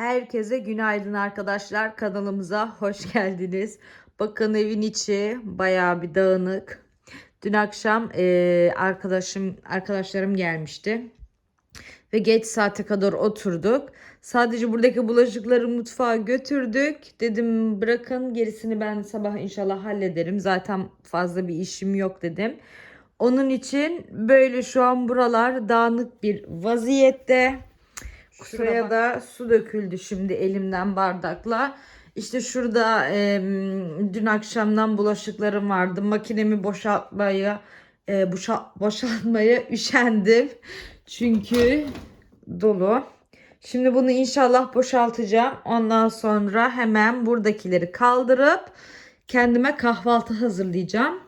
Herkese günaydın arkadaşlar. Kanalımıza hoş geldiniz. Bakın evin içi bayağı bir dağınık. Dün akşam eee, arkadaşım arkadaşlarım gelmişti. Ve geç saate kadar oturduk. Sadece buradaki bulaşıkları mutfağa götürdük. Dedim bırakın gerisini ben sabah inşallah hallederim. Zaten fazla bir işim yok dedim. Onun için böyle şu an buralar dağınık bir vaziyette. Şuraya da su döküldü şimdi elimden bardakla. İşte şurada em, dün akşamdan bulaşıklarım vardı. Makinemi boşaltmaya e, boşa- boşaltmaya üşendim. Çünkü dolu. Şimdi bunu inşallah boşaltacağım. Ondan sonra hemen buradakileri kaldırıp kendime kahvaltı hazırlayacağım.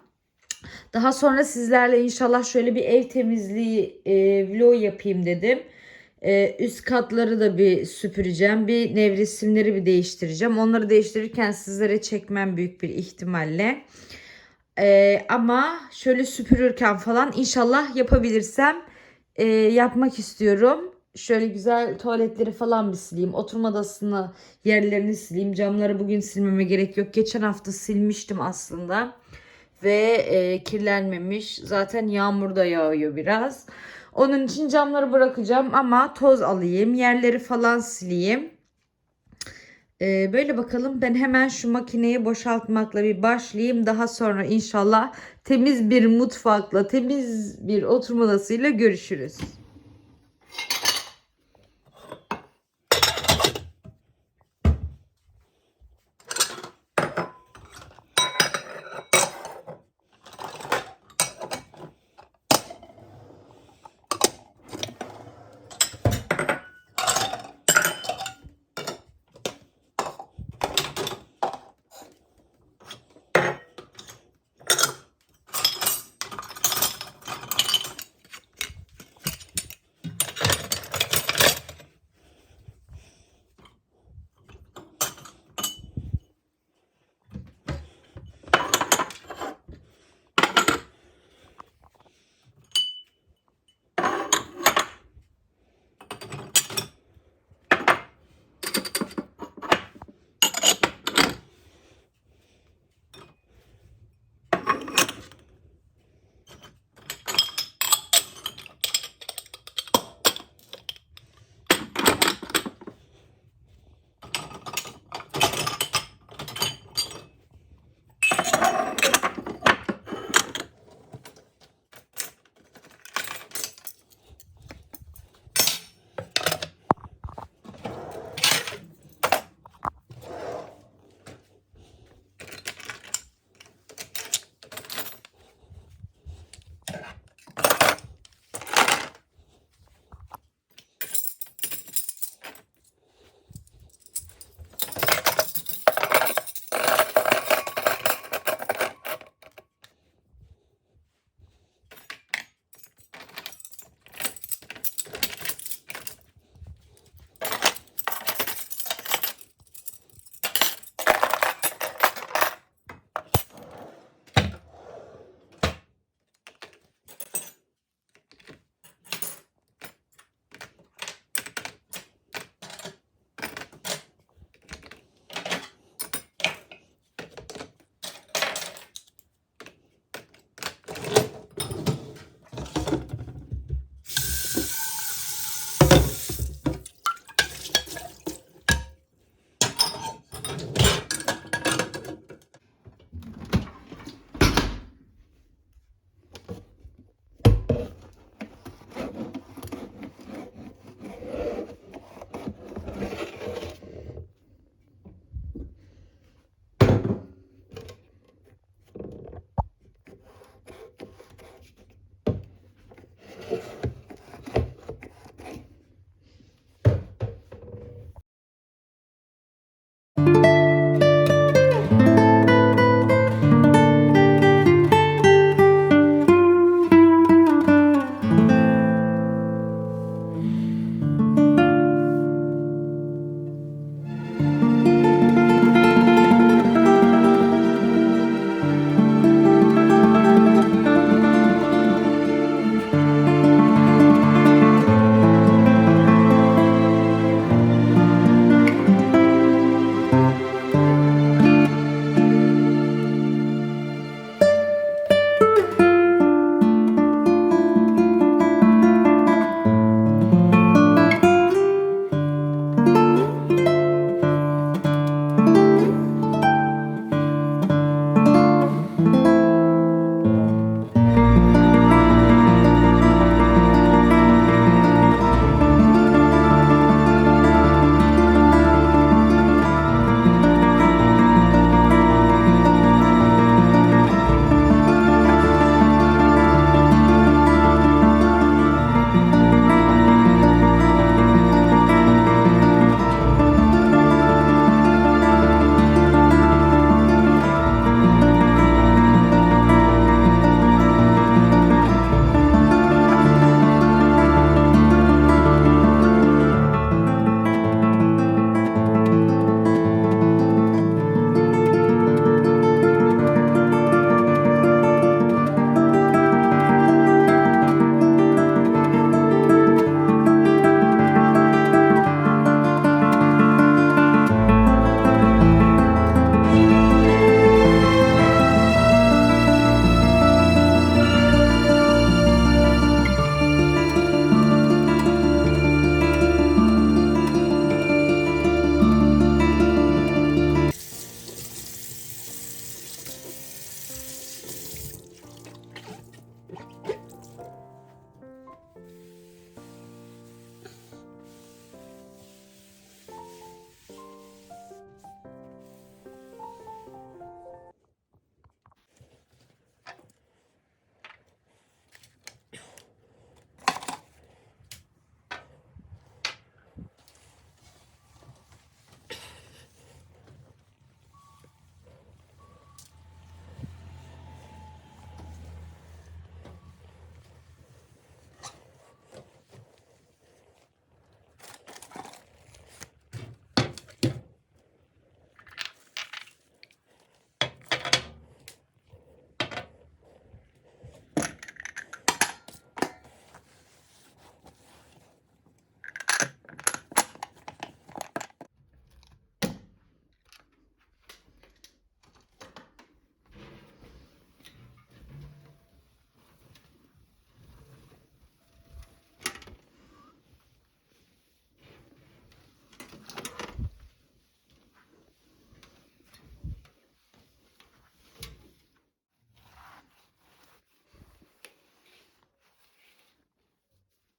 Daha sonra sizlerle inşallah şöyle bir ev temizliği e, vlog yapayım dedim. E, üst katları da bir süpüreceğim. Bir nevresimleri bir değiştireceğim. Onları değiştirirken sizlere çekmem büyük bir ihtimalle. E, ama şöyle süpürürken falan inşallah yapabilirsem e, yapmak istiyorum. Şöyle güzel tuvaletleri falan bir sileyim. Oturma odasını yerlerini sileyim. Camları bugün silmeme gerek yok. Geçen hafta silmiştim aslında ve e, kirlenmemiş. Zaten yağmur da yağıyor biraz. Onun için camları bırakacağım ama toz alayım, yerleri falan sileyim. E, böyle bakalım ben hemen şu makineyi boşaltmakla bir başlayayım. Daha sonra inşallah temiz bir mutfakla, temiz bir oturma odasıyla görüşürüz.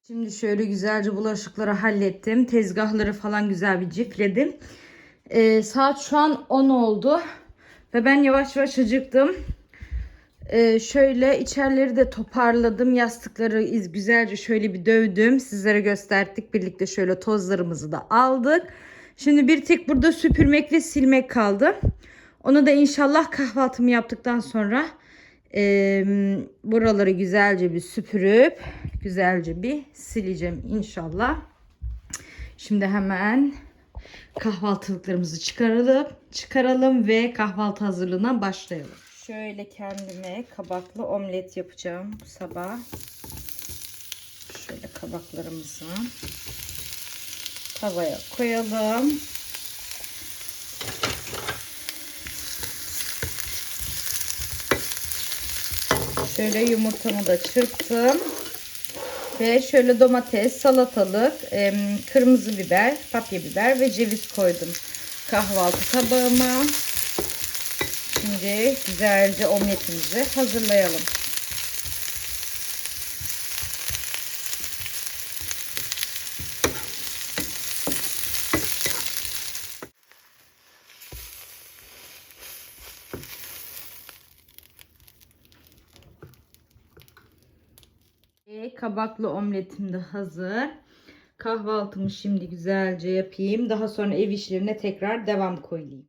Şimdi şöyle güzelce bulaşıkları hallettim. Tezgahları falan güzel bir cifledim. Ee, saat şu an 10 oldu. Ve ben yavaş yavaş acıktım. Ee, şöyle içerileri de toparladım. Yastıkları iz güzelce şöyle bir dövdüm. Sizlere gösterdik. Birlikte şöyle tozlarımızı da aldık. Şimdi bir tek burada süpürmek ve silmek kaldı. Onu da inşallah kahvaltımı yaptıktan sonra e, buraları güzelce bir süpürüp güzelce bir sileceğim inşallah. Şimdi hemen kahvaltılıklarımızı çıkaralım, çıkaralım ve kahvaltı hazırlığına başlayalım. Şöyle kendime kabaklı omlet yapacağım bu sabah. Şöyle kabaklarımızı tavaya koyalım. Şöyle yumurtamı da çırptım. Ve şöyle domates, salatalık, kırmızı biber, papya biber ve ceviz koydum kahvaltı tabağıma. Şimdi güzelce omletimizi hazırlayalım. Ve kabaklı omletim de hazır. Kahvaltımı şimdi güzelce yapayım. Daha sonra ev işlerine tekrar devam koyayım.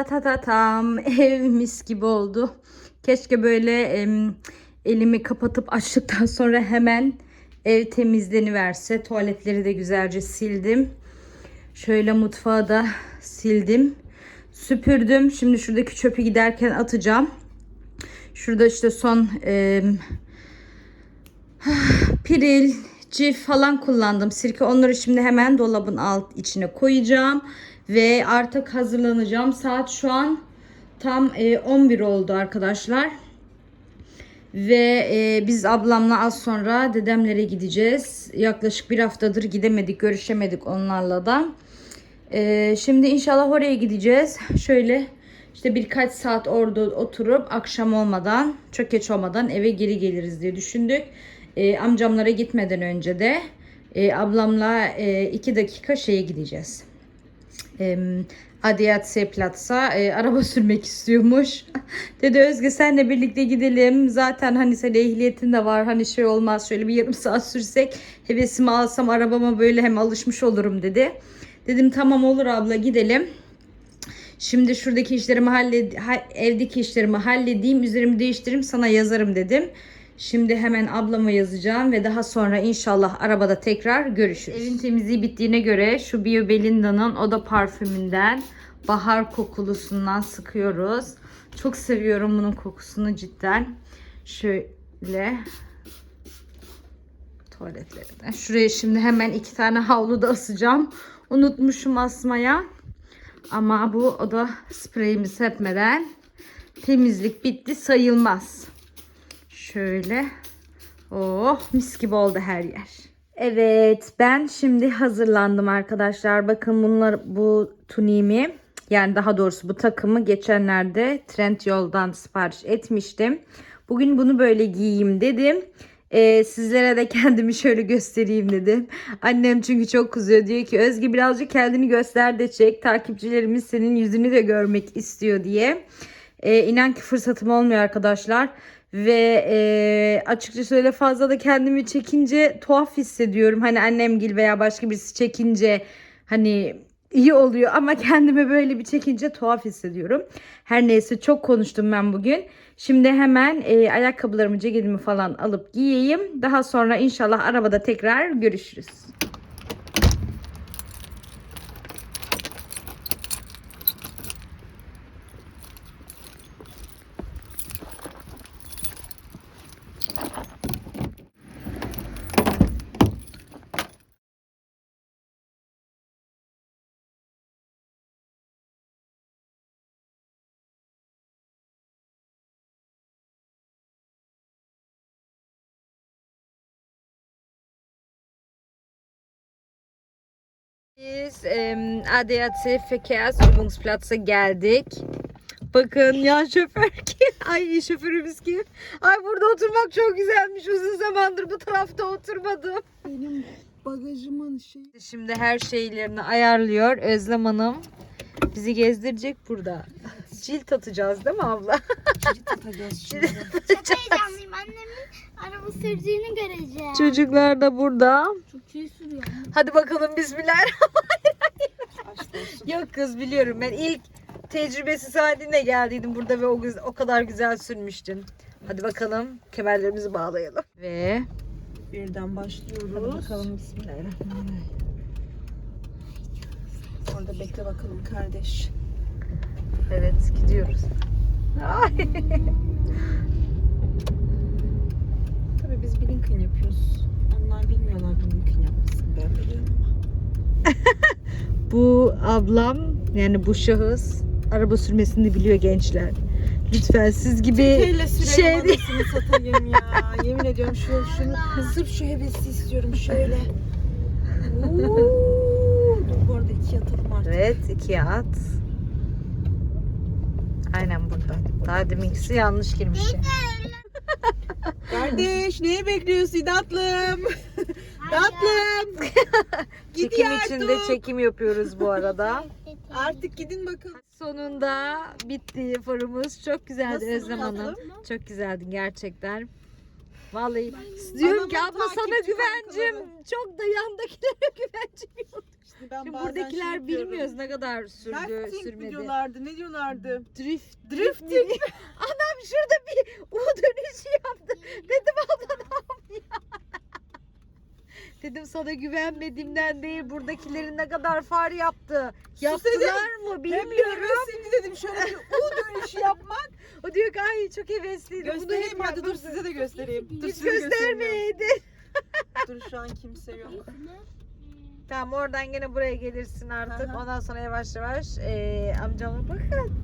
Ta ta ta tam ev mis gibi oldu. Keşke böyle em, elimi kapatıp açtıktan sonra hemen ev temizleniverse. Tuvaletleri de güzelce sildim. Şöyle mutfağı da sildim. Süpürdüm. Şimdi şuradaki çöpü giderken atacağım. Şurada işte son em, piril, cif falan kullandım. Sirke onları şimdi hemen dolabın alt içine koyacağım. Ve artık hazırlanacağım. Saat şu an tam e, 11 oldu arkadaşlar. Ve e, biz ablamla az sonra dedemlere gideceğiz. Yaklaşık bir haftadır gidemedik, görüşemedik onlarla da. E, şimdi inşallah oraya gideceğiz. Şöyle işte birkaç saat orada oturup akşam olmadan, çok geç olmadan eve geri geliriz diye düşündük. E, amcamlara gitmeden önce de e, ablamla e, iki dakika şeye gideceğiz. E, Adiyatse Platz'a e, araba sürmek istiyormuş. Dedi Özge senle birlikte gidelim. Zaten hani senin ehliyetin de var. Hani şey olmaz şöyle bir yarım saat sürsek hevesimi alsam arabama böyle hem alışmış olurum dedi. Dedim tamam olur abla gidelim. Şimdi şuradaki işlerimi halled ha- evdeki işlerimi halledeyim, üzerimi değiştireyim, sana yazarım dedim. Şimdi hemen ablama yazacağım ve daha sonra inşallah arabada tekrar görüşürüz. Evin temizliği bittiğine göre şu Bio Belinda'nın oda parfümünden bahar kokulusundan sıkıyoruz. Çok seviyorum bunun kokusunu cidden. Şöyle tuvaletlerine. Şuraya şimdi hemen iki tane havlu da asacağım. Unutmuşum asmaya. Ama bu oda spreyimizi sepmeden temizlik bitti sayılmaz. Şöyle. Oh mis gibi oldu her yer. Evet ben şimdi hazırlandım arkadaşlar. Bakın bunlar bu tunimi yani daha doğrusu bu takımı geçenlerde Trendyol'dan sipariş etmiştim. Bugün bunu böyle giyeyim dedim. Ee, sizlere de kendimi şöyle göstereyim dedim. Annem çünkü çok kızıyor. Diyor ki Özge birazcık kendini göster de çek. Takipçilerimiz senin yüzünü de görmek istiyor diye. Ee, inan ki fırsatım olmuyor arkadaşlar. Ve e, açıkçası öyle fazla da kendimi çekince tuhaf hissediyorum. Hani annemgil veya başka birisi çekince hani iyi oluyor ama kendimi böyle bir çekince tuhaf hissediyorum. Her neyse çok konuştum ben bugün. Şimdi hemen e, ayakkabılarımı, ceketimi falan alıp giyeyim. Daha sonra inşallah arabada tekrar görüşürüz. Biz em, ADAC Verkehrsübungsplatz'a geldik. Bakın ya şoför kim? Ay şoförümüz kim? Ay burada oturmak çok güzelmiş. Uzun zamandır bu tarafta oturmadım. Benim bagajımın şey Şimdi her şeylerini ayarlıyor Özlem Hanım. Bizi gezdirecek burada. Cilt atacağız değil mi abla? cirit atacağız şimdi. Çok heyecanlıyım. Annemin araba sürdüğünü göreceğim. Çocuklar da burada. Çok iyi sürüyor. Hadi bakalım bismillah. Aşk olsun. Yok kız biliyorum ben ilk tecrübesi saatinde geldiydim burada ve o, güz- o kadar güzel sürmüştün. Hadi bakalım kemerlerimizi bağlayalım. Ve Birden hadi başlıyoruz. bakalım bismillahirrahmanirrahim. Orada bekle bakalım kardeş. Evet gidiyoruz. Ay. Tabii biz Blinken yapıyoruz. Onlar bilmiyorlar Blinken yapmasını. Ben biliyorum ama. Bu ablam yani bu şahıs araba sürmesini biliyor gençler. Lütfen siz gibi şey satayım ya. Yemin ediyorum şu şunu sırf şu hevesi istiyorum şöyle. Oo, dur bu arada iki yatalım artık. Evet ikiye at. Aynen burada. Daha deminkisi yanlış girmişti. Kardeş neye bekliyorsun tatlım? tatlım. Çekim Gidiyor içinde artık. çekim yapıyoruz bu arada. Artık gidin bakalım. Sonunda bitti farımız. Çok güzeldi Nasıl Özlem? Hanım. Çok güzeldi gerçekten. Vallahi diyorum ki abla sana güvencim çok da yandakilere güvencim yok. İşte ben Şimdi bazen buradakiler şey yapıyorum. bilmiyoruz ne kadar sürdü Drifting sürmedi. mi diyorlardı? Ne diyorlardı? Drift. Drifting. Anam şurada bir U dönüşü yaptı. Dedim abla ne yapıyor? Dedim sana güvenmediğimden değil buradakilerin ne kadar far yaptı. Yaptılar mı Hep bilmiyorum. dedim şöyle bir U dönüşü yapmak. O diyor ki ay çok hevesliydi. Bunu Göstereyim hep mi? Hadi dur size de göstereyim. Dur Hiç size göstermiyorum. göstermeyeydin. Dur şu an kimse yok. Tamam oradan gene buraya gelirsin artık. Aha. Ondan sonra yavaş yavaş eee amcama bakın.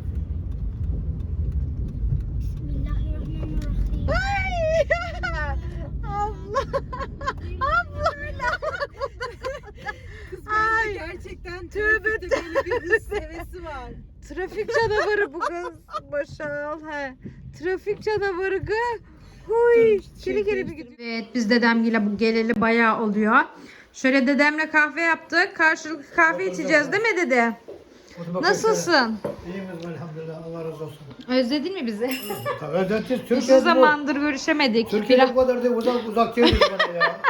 Bismillahirrahmanirrahim. Ay! Abla. Abla. Kız Ay. gerçekten Tövbe trafikte böyle bir hız hevesi var. Trafik canavarı bu kız. Başal. He. Trafik canavarı kız. Huy. Geri geri bir gidiyor. Evet biz dedemle bu geleli bayağı oluyor. Şöyle dedemle kahve yaptık. Karşılıklı kahve içeceğiz değil mi dede? Nasılsın? İyiyim elhamdülillah. Allah razı olsun. Özledin mi bizi? Özletiz Uzun Türkiye bu. zamandır görüşemedik. Türkiye'de bu kadar değil. Uzak uzak değiliz bana ya.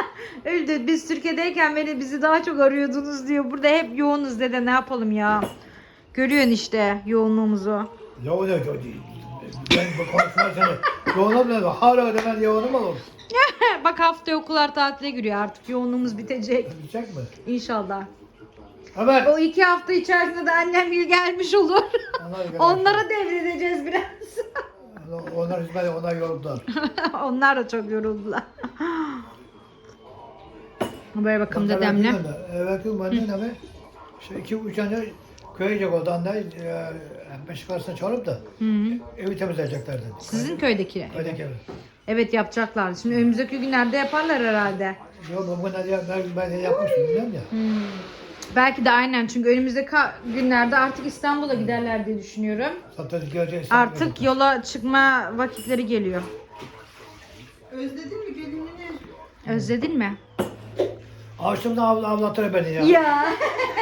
Öyle biz Türkiye'deyken beni bizi daha çok arıyordunuz diyor. Burada hep yoğunuz dede ne yapalım ya. Görüyorsun işte yoğunluğumuzu. Ya o ne? Ben bu konuşma seni. Yoğunum ne? Hala da ben yoğunum olur. Bak haftaya okullar tatile giriyor artık yoğunluğumuz bitecek Gidecek mi? inşallah. Evet. O iki hafta içerisinde de annem gel gelmiş olur. Onlar gelmiş. Onlara devredeceğiz biraz. Onlar hizmet, onlar yoruldular. Onlar da çok yoruldular. Böyle bakalım dedemle. Evet, benden abi. İşte iki üç tane köye gidecek oldu anne. E, Beşik arasına çağırıp da evi temizleyeceklerdi. Sizin köydeki. Köydeki evi. Evet yapacaklar. Şimdi önümüzdeki günlerde yaparlar herhalde. Yok bu ne ben, ben de yapmışım bilmiyorum ya. Belki de aynen çünkü önümüzdeki ka- günlerde artık İstanbul'a giderler diye düşünüyorum. Zaten geleceğiz. İstanbul'a Artık yola çıkma vakitleri geliyor. Özledin mi gelinini? Özledin mi? Açtım da abla, ablatır beni ya. Ya.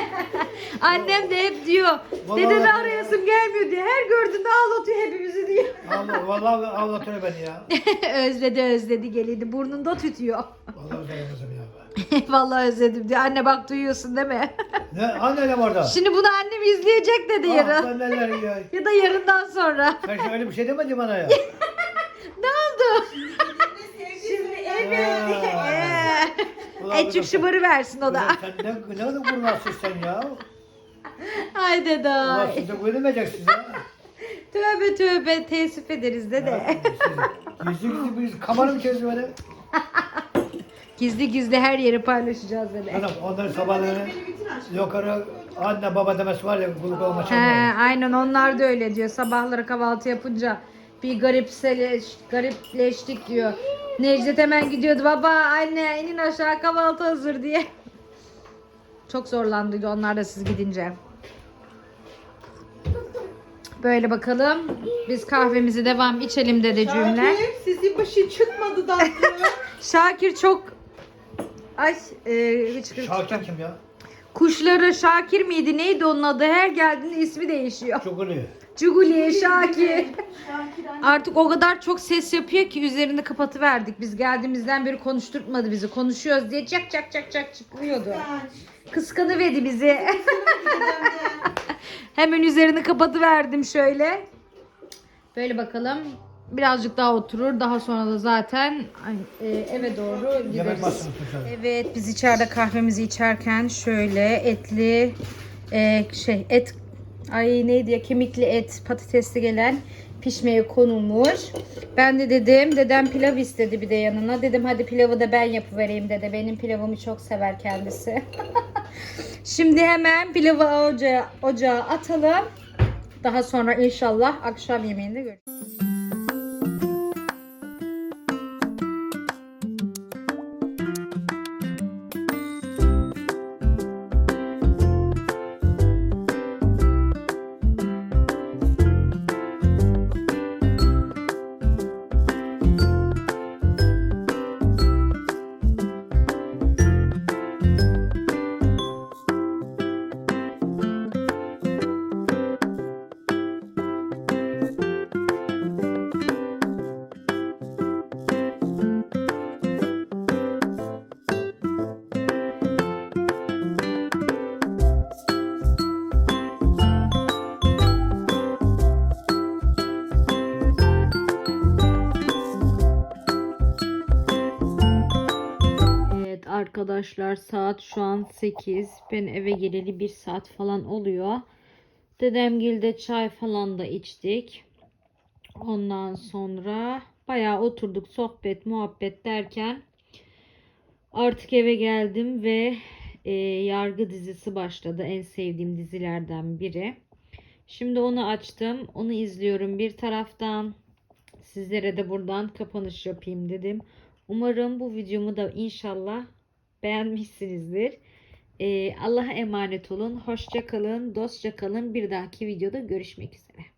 Annem de hep diyor. Vallahi Dedemi bak- arayasım gelmiyor diyor. Her gördüğünde ağlatıyor hepimizi diyor. Allah, vallahi ablatır beni ya. özledi özledi gelidi. Burnunda tütüyor. Vallahi özlemedim ya. Vallahi özledim diyor. Anne bak duyuyorsun değil mi? Ne, anne ne var da? Şimdi bunu annem izleyecek dedi Ah, yarın. ben neler ya. Ya da yarından sonra. Sen şöyle bir şey demedin bana ya. ne oldu? Şimdi evet. Ee, Ulan Etçik kızım, şımarı versin o da. Sen ne, ne kadar kurnazsın sen ya. Ay dede. Ulan ay. siz de göremeyeceksiniz ya. Tövbe tövbe teessüf ederiz dede. Gizli gizli bir kamera mı çezdin böyle? Gizli gizli her yeri paylaşacağız dede. Hanım onların sabahları yukarı anne baba demesi var ya kuluk olma He, çalmıyor. aynen onlar da öyle diyor. Sabahları kahvaltı yapınca bir garipseleş, garipleştik diyor. Necdet hemen gidiyordu. Baba anne inin aşağı kahvaltı hazır diye. Çok zorlandı onlar da siz gidince. Böyle bakalım. Biz kahvemizi devam içelim dedeciğimle. Şakir sizin başı çıkmadı da. Şakir çok Ay e, hiç Şakir kim ya? Kuşları Şakir miydi? Neydi onun adı? Her geldiğinde ismi değişiyor. Çok oluyor. Cuguli, Şakir. Artık o kadar çok ses yapıyor ki üzerini kapatıverdik. Biz geldiğimizden beri konuşturtmadı bizi. Konuşuyoruz diye çak çak çak çak çıkmıyordu. Kıskanıverdi bizi. Hemen üzerini kapatıverdim şöyle. Böyle bakalım. Birazcık daha oturur. Daha sonra da zaten e, eve doğru Yemek gideriz. Evet biz içeride kahvemizi içerken şöyle etli e, şey et ay neydi ya kemikli et patatesli gelen pişmeye konulmuş. Ben de dedim dedem pilav istedi bir de yanına. Dedim hadi pilavı da ben yapıvereyim dede. Benim pilavımı çok sever kendisi. Şimdi hemen pilavı ocağa, ocağa atalım. Daha sonra inşallah akşam yemeğinde görüşürüz. Arkadaşlar. Saat şu an 8. Ben eve geleli 1 saat falan oluyor. Dedemgilde çay falan da içtik. Ondan sonra bayağı oturduk sohbet muhabbet derken artık eve geldim ve e, Yargı dizisi başladı. En sevdiğim dizilerden biri. Şimdi onu açtım. Onu izliyorum bir taraftan. Sizlere de buradan kapanış yapayım dedim. Umarım bu videomu da inşallah beğenmişsinizdir. Ee, Allah'a emanet olun. Hoşça kalın. Dostça kalın. Bir dahaki videoda görüşmek üzere.